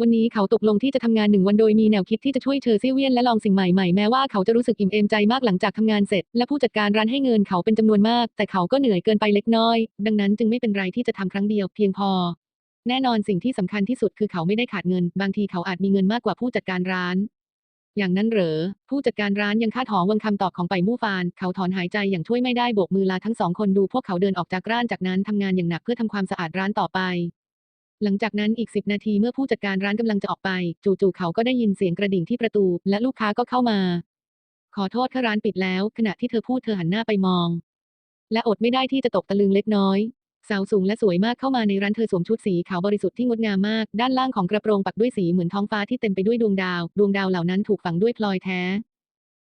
วันนี้เขาตกลงที่จะทำงานหนึ่งวันโดยมีแนวคิดที่จะช่วยเชอร์ซี่เวียนและลองสิ่งใหม่ๆ แม้ว่าเขาจะรู้สึกอิ่มเอมใจมากหลังจากทำงานเสร็จ และผู้จัดการร้านให้เงินเขาเป็นจำนวนมาก แต่เขาก็เหนื่อยเกินไปเล็กน้อย ดังนั้นจึงไม่เป็นไรที่จะทำครั้งเดียวเพียงพอแน่นอนสิ่งที่สำคัญที่สุดคือเขาไม่ได้ขาดเงิน บางทีเขาอาจมีเงินมากกว่าผู้จัดการร้าน อย่างนั้นเหรอ ผู้จัดการร้านยังคาดหอวังคำตอบของไปมู่ฟาน เขาถอนหายใจอย่างช่วยไม่ได้โบกมือลาทั้งสองคนดูพวกเขาเดินออกจากร้านจากนั้นทำงานอย่างหนักเพื่อทำความสะอาดร้านต่อไป หลังจากนั้นอีกสิบนาทีเมื่อผู้จัดการร้านกำลังจะออกไป จู่ๆเขาก็ได้ยินเสียงกระดิ่งที่ประตู และลูกค้าก็เข้ามา ขอโทษค่ะร้านปิดแล้ว ขณะที่เธอพูดเธอหันหน้าไปมอง และอดไม่ได้ที่จะตกตะลึงเล็กน้อย สาวสูงและสวยมากเข้ามาในร้านเธอสวมชุดสีขาวบริสุทธิ์ที่งดงามมาก ด้านล่างของกระโปรงปักด้วยสีเหมือนท้องฟ้าที่เต็มไปด้วยดวงดาว ดวงดาวเหล่านั้นถูกฝังด้วยพลอยแท้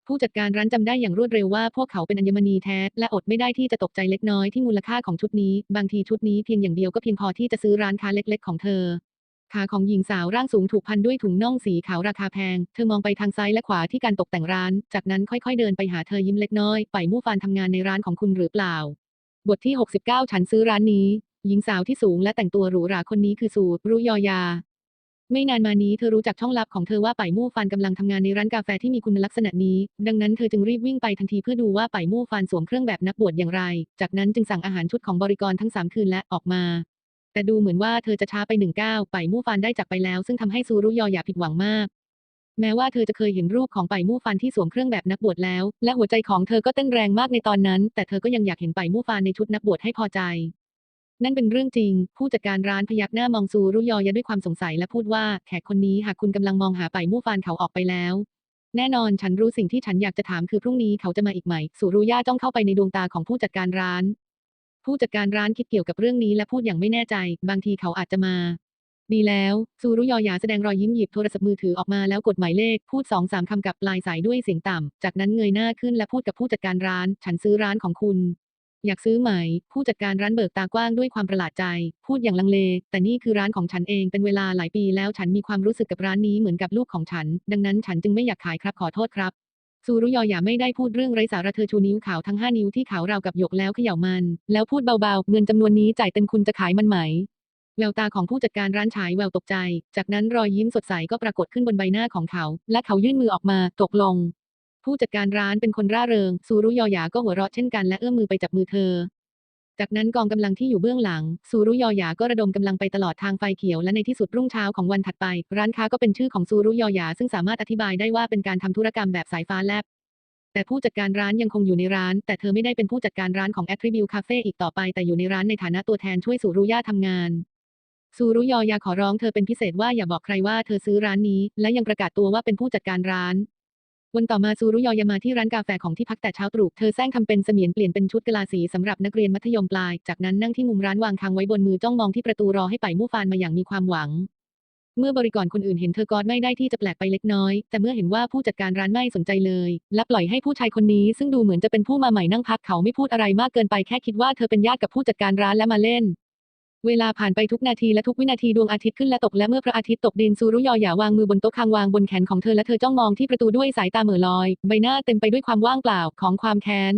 ผู้จัดการร้านจำได้อย่างรวดเร็วว่าพวกเขาเป็นอัญมณีแท้ และอดไม่ได้ที่จะตกใจเล็กน้อยที่มูลค่าของชุดนี้ บางทีชุดนี้เพียงอย่างเดียวก็เพียงพอที่จะซื้อร้านค้าเล็ก ๆ ของเธอขาของหญิงสาวร่างสูงถูกพันด้วยถุงน่องสีขาวราคาแพง เธอมองไปทางซ้ายและขวาที่การตกแต่งร้าน จากนั้นค่อยๆเดินไปหาเธอยิ้มเล็กน้อย ไปมู่ฟานทำงานในร้านของคุณหรือเปล่า บทที่ 69 ฉันซื้อร้านนี้ หญิงสาวที่สูงและแต่งตัวหรูหราคนนี้คือสูรุยอยา ไม่นานมานี้เธอรู้จักช่องลับของเธอว่าป่ายมู่ฟานกำลังทำงานในร้านกาแฟที่มีคุณลักษณะนี้ ดังนั้นเธอจึงรีบวิ่งไปทันทีเพื่อดูว่าป่ายมู่ฟานสวมเครื่องแบบนักบวชอย่างไร จากนั้นจึงสั่งอาหารชุดของบริกรทั้งสามคืนและออกมา แต่ดูเหมือนว่าเธอจะช้าไปหนึ่งก้าวป่ายมู่ฟานได้จากไปแล้ว ซึ่งทำให้ซูรุยอยาผิดหวังมาก แม้ว่าเธอจะเคยเห็นรูปของป่ายมู่ฟานที่สวมเครื่องแบบนักบวชแล้ว และหัวใจของเธอก็เต้นแรงมากในตอนนั้น แต่เธอก็ยังอยากเห็นป่ายมู่ฟานในชุดนักบวชให้พอใจ นั่นเป็นเรื่องจริง ผู้จัดการร้านพยักหน้ามองซูรุยอยาด้วยความสงสัยและพูดว่าแขกคนนี้หากคุณกำลังมองหาป่ายมู่ฟานเขาออกไปแล้วแน่นอนฉันรู้สิ่งที่ฉันอยากจะถามคือพรุ่งนี้เขาจะมาอีกไหม สุรุย่าจ้องเข้าไปในดวงตาของผู้จัดการร้าน ผู้จัดการร้านคิดเกี่ยวกับเรื่องนี้และพูดอย่างไม่แน่ใจ บางทีเขาอาจจะมา ดีแล้วซูรุยอหยาแสดงรอยยิ้มหยิบโทรศัพท์มือถือออกมาแล้วกดหมายเลขพูดสองสามคำกับปลายสายด้วยเสียงต่ำ จากนั้นเงยหน้าขึ้นและพูดกับผู้จัดการร้าน ฉันซื้อร้านของคุณ อยากซื้อไหม ผู้จัดการร้านเบิกตากว้างด้วยความประหลาดใจ พูดอย่างลังเล แต่นี่คือร้านของฉันเองเป็นเวลาหลายปีแล้วฉันมีความรู้สึกกับร้านนี้เหมือนกับลูกของฉัน ดังนั้นฉันจึงไม่อยากขายครับขอโทษครับซูรุยอยาไม่ได้พูดเรื่องไร้สาระเธอชูนิ้วขาวทั้งห้านิ้วที่ขาวราวกับหยกแล้วเขย่ามัน แล้วพูดเบาๆ เงินจำนวนนี้จ่ายเต็มคุณจะขายมันไหม แววตาของผู้จัดการร้านฉายแววตกใจ จากนั้นรอยยิ้มสดใสก็ปรากฏขึ้นบนใบหน้าของเขา และเขายื่นมือออกมา ตกลง ผู้จัดการร้านเป็นคนร่าเริง ซูรุยอยาก็หัวเราะเช่นกันและเอื้อมมือไปจับมือเธอ จากนั้นกองกำลังที่อยู่เบื้องหลัง ซูรุยอยาก็ระดมกำลังไปตลอดทางไฟเขียวและในที่สุดรุ่งเช้าของวันถัดไป ร้านค้าก็เป็นชื่อของซูรุยอยาซึ่งสามารถอธิบายได้ว่าเป็นการทำธุรกรรมแบบสายฟ้าแลบแต่ผู้จัดการร้านยังคงอยู่ในร้าน แต่เธอไม่ได้เป็นผู้จัดการร้านของ Attribute Cafe อีกต่อไป แต่อยู่ในร้านในฐานะตัวแทนช่วยสุรุย่าทำงาน ซูรุยอยาขอร้องเธอเป็นพิเศษว่าอย่าบอกใครว่าเธอซื้อร้านนี้ และยังประกาศตัวว่าเป็นผู้จัดการร้าน วันต่อมาซูรุยอยามาที่ร้านกาแฟของที่พักแต่เช้าตรู่เธอแซงทำเป็นเสมียนเปลี่ยนเป็นชุดกะลาสีสำหรับนักเรียนมัธยมปลาย จากนั้นนั่งที่มุมร้านวางคางไว้บนมือจ้องมองที่ประตูรอให้ไปมู่ฟานมาอย่างมีความหวัง เมื่อบริกรคนอื่นเห็นเธอก็ไม่ได้ที่จะแปลกไปเล็กน้อย แต่เมื่อเห็นว่าผู้จัดการร้านไม่สนใจเลย และปล่อยให้ผู้ชายคนนี้ซึ่งดูเหมือนจะเป็นผู้มาใหม่นั่งพักเขาไม่พูดอะไรมากเกินไปแค่คิดว่าเธอเป็นญาติกับผู้จัดการร้านและมาเล่น เวลาผ่านไปทุกนาทีและทุกวินาทีดวงอาทิตย์ขึ้นและตกและเมื่อพระอาทิตย์ตกดินซูรุยอหย่าวางมือบนโต๊ะคางวางบนแขนของเธอและเธอจ้องมองที่ประตูด้วยสายตาเหม่อลอย ใบหน้าเต็มไปด้วยความว่างเปล่าของความแค้น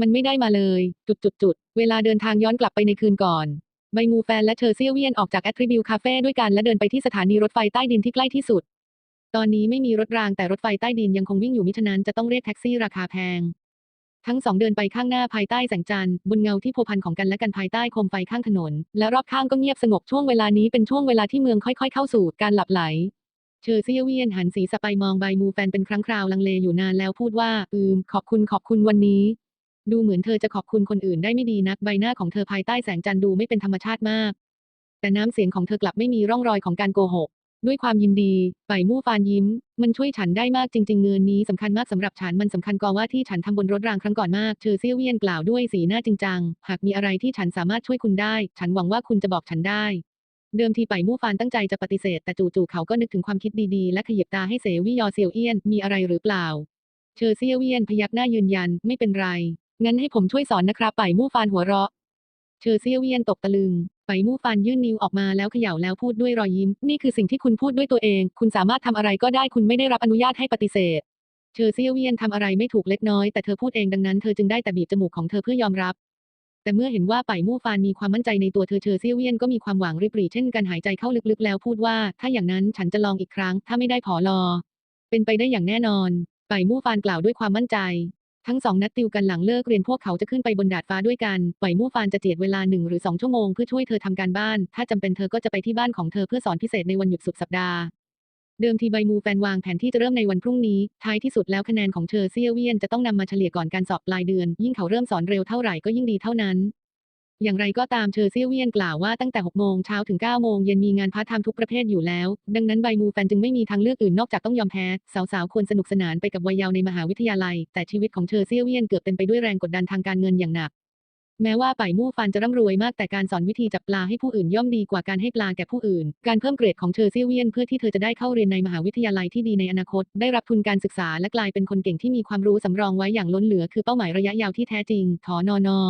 มันไม่ได้มาเลย จุดจุดจุดเวลาเดินทางย้อนกลับไปในคืนก่อนใบมูแฟนและเชอเซียเวียนออกจากแอทริบิวคาเฟ่ด้วยกันและเดินไปที่สถานีรถไฟใต้ดินที่ใกล้ที่สุด ตอนนี้ไม่มีรถรางแต่รถไฟใต้ดินยังคงวิ่งอยู่มิฉะนั้นจะต้องเรียกแท็กซี่ราคาแพง ทั้งสองเดินไปข้างหน้าภายใต้แสงจันทร์บนเงาที่โพพันของกันและกันภายใต้โคมไฟข้างถนน และรอบข้างก็เงียบสงบช่วงเวลานี้เป็นช่วงเวลาที่เมืองค่อยๆเข้าสู่การหลับไหลเชอเซีเวียนหันศีรษะไปมองใบมูแฟนเป็นครั้งคราวลังเลอยู่นานแล้วพูดว่า อืม ขอบคุณขอบคุณวันนี้ ดูเหมือนเธอจะขอบคุณคนอื่นได้ไม่ดีนักใบหน้าของเธอภายใต้แสงจันทร์ดูไม่เป็นธรรมชาติมาก แต่น้ำเสียงของเธอกลับไม่มีร่องรอยของการโกหก ด้วยความยินดีไปมู่ฟานยิ้ม มันช่วยฉันได้มากจริง ๆ เงินนี้สำคัญมากสำหรับฉัน มันสำคัญกว่าว่าที่ฉันทำบนรถรางครั้งก่อนมากเชอเซียเวียนกล่าวด้วยสีหน้าจริงจัง หากมีอะไรที่ฉันสามารถช่วยคุณได้ ฉันหวังว่าคุณจะบอกฉันได้ เดิมทีไปมู่ฟานตั้งใจจะปฏิเสธ แต่จู่ๆเขาก็นึกถึงความคิดดีๆ และขยิบตาให้เสวิยอเซียวเอี้ยน มีอะไรหรือเปล่าเชอเซียเวียนพยักหน้ายืนยัน ไม่เป็นไร งั้นให้ผมช่วยสอนนะครับไปมู่ฟานหัวเราะ เชอเซียเวียนตกตะลึงไปมู่ฟานยื่นนิ้วออกมาแล้วเขย่าแล้วพูดด้วยรอยยิ้ม นี่คือสิ่งที่คุณพูดด้วยตัวเอง คุณสามารถทำอะไรก็ได้คุณไม่ได้รับอนุญาตให้ปฏิเสธเชอเซียเวียนทำอะไรไม่ถูกเล็กน้อยแต่เธอพูดเองดังนั้นเธอจึงได้แต่บีบจมูกของเธอเพื่อยอมรับ แต่เมื่อเห็นว่าไปมู่ฟานมีความมั่นใจในตัวเธอเชอเซียเวียนก็มีความหวังริบหรี่เช่นกันหายใจเข้าลึกๆ แล้วพูดว่า ถ้าอย่างนั้นฉันจะลองอีกครั้ง ถ้าไม่ได้ผอลอ เป็นไปได้อย่างแน่นอน ไปมู่ฟานกล่าวด้วยความมั่นใจ ทั้งสองนัดติวกันหลังเลิกเรียนพวกเขาจะขึ้นไปบนดาดฟ้าด้วยกัน ปล่อยมู่ฟานจะเจียดเวลาหนึ่งหรือสองชั่วโมงเพื่อช่วยเธอทำการบ้าน ถ้าจำเป็นเธอก็จะไปที่บ้านของเธอเพื่อสอนพิเศษในวันหยุดสุดสัปดาห์ เดิมทีใบมูแฟนวางแผนที่จะเริ่มในวันพรุ่งนี้ ท้ายที่สุดแล้วคะแนนของเธอเซียเวียนจะต้องนำมาเฉลี่ยก่อนการสอบปลายเดือน ยิ่งเขาเริ่มสอนเร็วเท่าไหร่ก็ยิ่งดีเท่านั้น อย่างไรก็ตามเชอเซียเวียนกล่าวว่าตั้งแต่ 6 โมงเช้าถึง 9 โมงเย็นมีงานพาร์ทไทม์ทุกประเภทอยู่แล้ว ดังนั้นใบมูแฟนจึงไม่มีทางเลือกอื่นนอกจากต้องยอมแพ้ สาวๆ ควรสนุกสนานไปกับวัยเยาว์ในมหาวิทยาลัย แต่ชีวิตของเชอเซียเวียนเกือบเป็นไปด้วยแรงกดดันทางการเงินอย่างหนัก แม้ว่าป่ายมู่ฟันจะร่ำรวยมากแต่การสอนวิธีจับปลาให้ผู้อื่นย่อมดีกว่าการให้ปลาแก่ผู้อื่น การเพิ่มเกรดของเชอเซียเวียนเพื่อที่เธอจะได้เข้าเรียนในมหาวิทยาลัยที่ดีในอนาคต ได้รับทุนการศึกษาและกลายเป็นคนเก่งที่มีความรู้สำรองไว้อย่างล้นเหลือ คือเป้าหมายระยะยาวที่แท้จริงถอนอนอ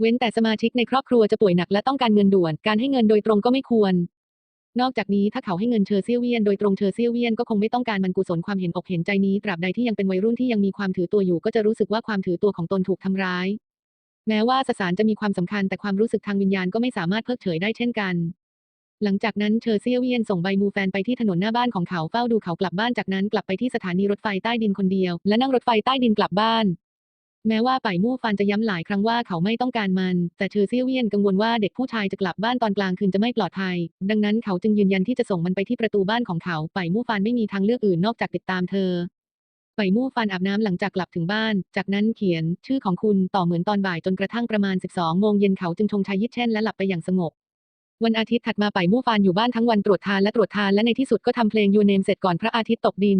เว้นแต่สมาชิกในครอบครัวจะป่วยหนักและต้องการเงินด่วน การให้เงินโดยตรงก็ไม่ควร นอกจากนี้ถ้าเขาให้เงินเชอเซียเวียนโดยตรงเชอเซียเวียนก็คงไม่ต้องการมันกุศลความเห็นอกเห็นใจนี้ตราบใดที่ยังเป็นวัยรุ่นที่ยังมีความถือตัวอยู่ ก็จะรู้สึกว่าความถือตัวของตนถูกทำร้าย แม้ว่าสสารจะมีความสำคัญแต่ความรู้สึกทางวิญญาณก็ไม่สามารถเพิกเฉยได้เช่นกันหลังจากนั้นเชอเซียเวียนส่งใบมูแฟนไปที่ถนนหน้าบ้านของเขาเฝ้าดูเขากลับบ้านจากนั้นกลับไปที่สถานีรถไฟใต้ดินคนเดียว และนั่งรถไฟใต้ดินกลับบ้าน แม้ว่าป่ายมู่ฟันจะย้ำหลายครั้งว่าเขาไม่ต้องการมัน แต่เชอเซียเวียนกังวลว่าเด็กผู้ชายจะกลับบ้านตอนกลางคืนจะไม่ปลอดภัย ดังนั้นเขาจึงยืนยันที่จะส่งมันไปที่ประตูบ้านของเขาป่ายมู่ฟันไม่มีทางเลือกอื่นนอกจากติดตามเธอไป่มู่ฟันอาบน้ำหลังจากกลับถึงบ้าน จากนั้นเขียน ชื่อของคุณต่อเหมือนตอนบ่ายจนกระทั่งประมาณ 12 โมงเย็นเขาจึงชงชายิดเช่นและหลับไปอย่างสงบ วันอาทิตย์ถัดมาไป่มู่ฟานอยู่บ้านทั้งวันตรวจทานและตรวจทานและในที่สุดก็ทำเพลงยูเนมเสร็จก่อนพระอาทิตย์ตกดิน